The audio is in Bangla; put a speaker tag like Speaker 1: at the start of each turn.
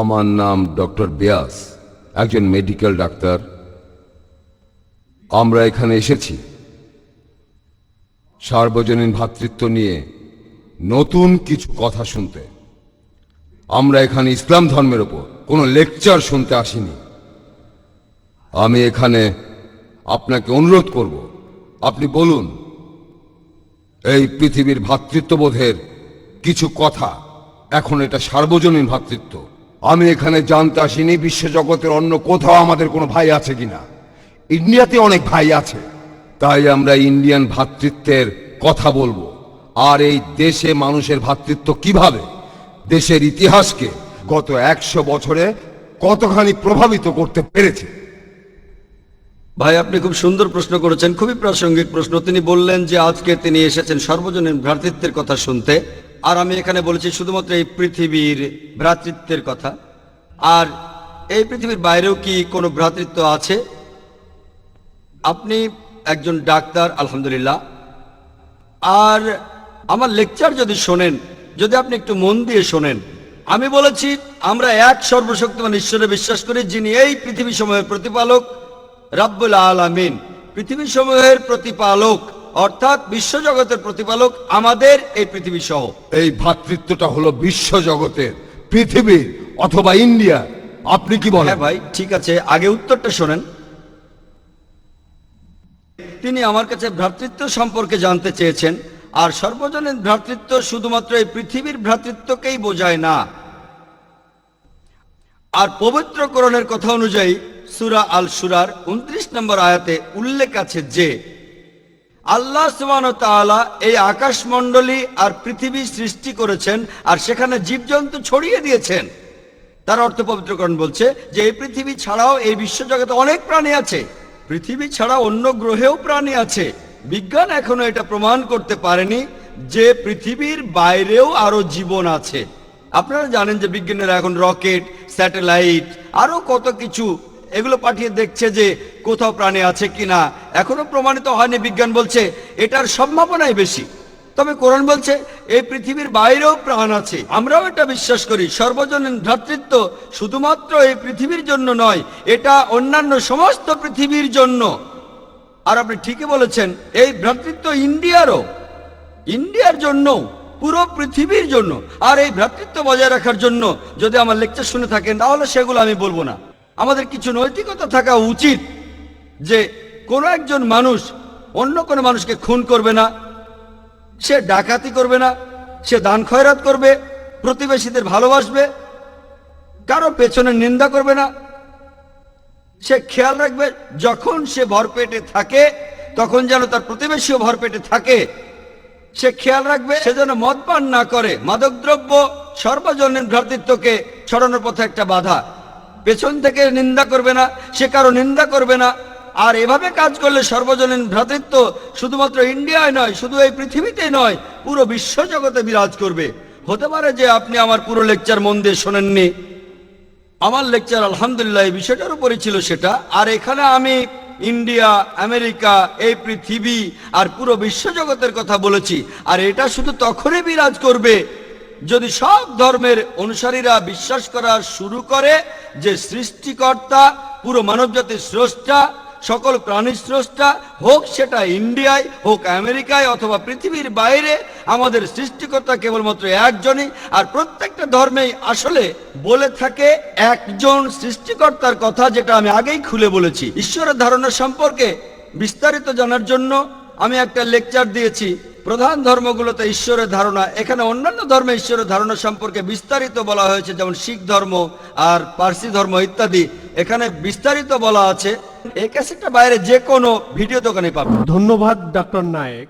Speaker 1: আমার নাম ডক্টর ব্যাস, একজন মেডিকেল ডাক্তার। আমরা এখানে এসেছি। সার্বজনীন ভ্রাতৃত্ব নিয়ে নতুন কিছু কথা শুনতে। আমরা এখানে ইসলাম ধর্মের ওপর কোনো লেকচার শুনতে আসিনি। আমি এখানে আপনাকে অনুরোধ করব, আপনি বলুন, এই পৃথিবীর ভ্রাতৃত্ববোধের কিছু কথা, এখন এটা সার্বজনীন ভ্রাতৃত্ব আমি এখানে জানতে আসিনি বিশ্বজগতের অন্য কোথাও আমাদের কোনো ভাই আছে কিনা। ইন্ডিয়াতে অনেক ভাই আছে। তাই আমরা ইন্ডিয়ান ভ্রাতৃত্বের কথা বলব। আর এই দেশে মানুষের ভ্রাতৃত্ব কীভাবে? দেশের ইতিহাসকে গত একশো বছরে কতখানি প্রভাবিত করতে পেরেছে?
Speaker 2: ভাই, আপনি খুব সুন্দর প্রশ্ন করেছেন, খুবই প্রাসঙ্গিক প্রশ্ন। তিনি বললেন যে আজকে তিনি এসেছেন সর্বজনীন ভ্রাতৃত্বের কথা শুনতে। আর আমি এখানে বলেছি শুধুমাত্র এই পৃথিবীর ভ্রাতৃত্বের কথা। আর এই পৃথিবীর বাইরেও কি কোনো ভ্রাতৃত্ব আছে? আপনি একজন ডাক্তার, আলহামদুলিল্লাহ। আর আমার লেকচার যদি শোনেন, যদি আপনি একটু মন দিয়ে শোনেন, আমি বলেছি আমরা এক সর্বশক্তিমান ঈশ্বরে বিশ্বাস করি, যিনি এই পৃথিবী সমূহের প্রতিপালক, রাব্বুল আলামিন। পৃথিবী সমূহের প্রতিপালক। অর্থাৎ বিশ্বজগতের প্রতিপালক আমাদের এই পৃথিবী সহ
Speaker 1: এই ভ্রাতৃত্বটা হলো বিশ্ব জগতের পৃথিবীর অথবা ইন্ডিয়া। আপনি কি বলেন?
Speaker 2: হ্যাঁ ভাই ঠিক আছে। আগে উত্তরটা শোনেন। তিনি আমার কাছে ভ্রাতৃত্ব সম্পর্কে জানতে চেয়েছেন আর সর্বজনীন ভ্রাতৃত্ব শুধুমাত্র এই পৃথিবীর ভ্রাতৃত্বকেই বোঝায় না। আর পবিত্রকরণের কথা অনুযায়ী সুরা আল সুরার উনত্রিশ নম্বর আয়াতে উল্লেখ আছে যে আল্লাহ সুবহান তাআলা এই আকাশমণ্ডলী আর পৃথিবী সৃষ্টি করেছেন আর সেখানে জীবজন্তু ছড়িয়ে দিয়েছেন। তার অর্থ পবিত্রকরণ বলছে যে এই পৃথিবী ছাড়াও এই বিশ্বজগতে অনেক প্রাণী আছে। পৃথিবী ছাড়া অন্য গ্রহেও প্রাণী আছে। বিজ্ঞান এখনও এটা প্রমাণ করতে পারেনি যে পৃথিবীর বাইরেও আরও জীবন আছে। আপনারা জানেন যে বিজ্ঞানীরা এখন রকেট, স্যাটেলাইট, আরও কত কিছু এগুলো পাঠিয়ে দেখছে যে কোথাও প্রাণী আছে কিনা। এখনও প্রমাণিত হয়নি, বিজ্ঞান বলছে এটার সম্ভাবনাই বেশি। তবে কোরআন বলছে, এই পৃথিবীর বাইরেও প্রাণ আছে। আমরাও এটা বিশ্বাস করি, সর্বজনীন ভ্রাতৃত্ব শুধুমাত্র এই পৃথিবীর জন্য নয়, এটা অন্যান্য সমস্ত পৃথিবীর জন্য। আর আপনি ঠিকই বলেছেন, এই ভ্রাতৃত্ব ইন্ডিয়ারও, ইন্ডিয়ার জন্য পুরো পৃথিবীর জন্য। আর এই ভ্রাতৃত্ব বজায় রাখার জন্য যদি আমার লেকচার শুনে থাকেন, তাহলে সেগুলো আমি বলব না। আমাদের কিছু নৈতিকতা থাকা উচিত যে কোনো একজন মানুষ অন্য কোনো মানুষকে খুন করবে না, সে ডাকাতি করবে না, সে দান খয়রাত করবে, প্রতিবেশীদের ভালোবাসবে, কারও পেছনে নিন্দা করবে না। সে খেয়াল রাখবে, যখন সে ভরপেটে থাকে, তখন যেন তার প্রতিবেশীও ভরপেটে থাকে। সে খেয়াল রাখবে, সে যেন মদ পান না করে। মাদকদ্রব্য সর্বজনীন ভ্রাতৃত্বকে ছড়ানোর পথে একটা বাধা। পেছন থেকে নিন্দা করবে না, সে কারও নিন্দা করবে না। আর এভাবে কাজ করলে সর্বজনীন ভ্রাতৃত্ব শুধুমাত্র ইন্ডিয়ায় নয়, শুধু এই পৃথিবীতে নয়, পুরো বিশ্বজগতে বিরাজ করবে। হতে পারে যে আপনি আমার পুরো লেকচার মন দিয়ে শোনেননি। আমার লেকচার আলহামদুলিল্লাহ এই বিষয়টার উপরে ছিল সেটা। আর এখানে আমি ইন্ডিয়া, আমেরিকা, এই পৃথিবী আর পুরো বিশ্বজগতের কথা বলেছি। আর এটা শুধু তখনই বিরাজ করবে যদি সব ধর্মের অনুসারীরা বিশ্বাস করা শুরু করে যে সৃষ্টিকর্তা, পুরো মানবজাতির স্রষ্টা, সকল প্রাণীর স্রষ্টা, হোক সেটা ইন্ডিয়ায়, হোক আমেরিকায় অথবা পৃথিবীর বাইরে, আমাদের সৃষ্টিকর্তা কেবলমাত্র একজনই, আর প্রত্যেকটা ধর্মেই আসলে বলে থাকে একজন সৃষ্টিকর্তার কথা যেটা আমি আগেই খুলে বলেছি। ঈশ্বরের ধারণা সম্পর্কে বিস্তারিত জানার জন্য আমি একটা লেকচার দিয়েছি। প্রধান ধর্মগুলোতে ঈশ্বরের ধারণা, এখানে অন্যান্য ধর্মে ঈশ্বরের ধারণা সম্পর্কে বিস্তারিত বলা হয়েছে, যেমন শিখ ধর্ম আর পার্সি ধর্ম ইত্যাদি। এখানে বিস্তারিত বলা আছে। এই ক্যাসেটটা বাইরে যে কোনো ভিডিও দোকানে পাবেন।
Speaker 3: ধন্যবাদ ডক্টর নায়েক।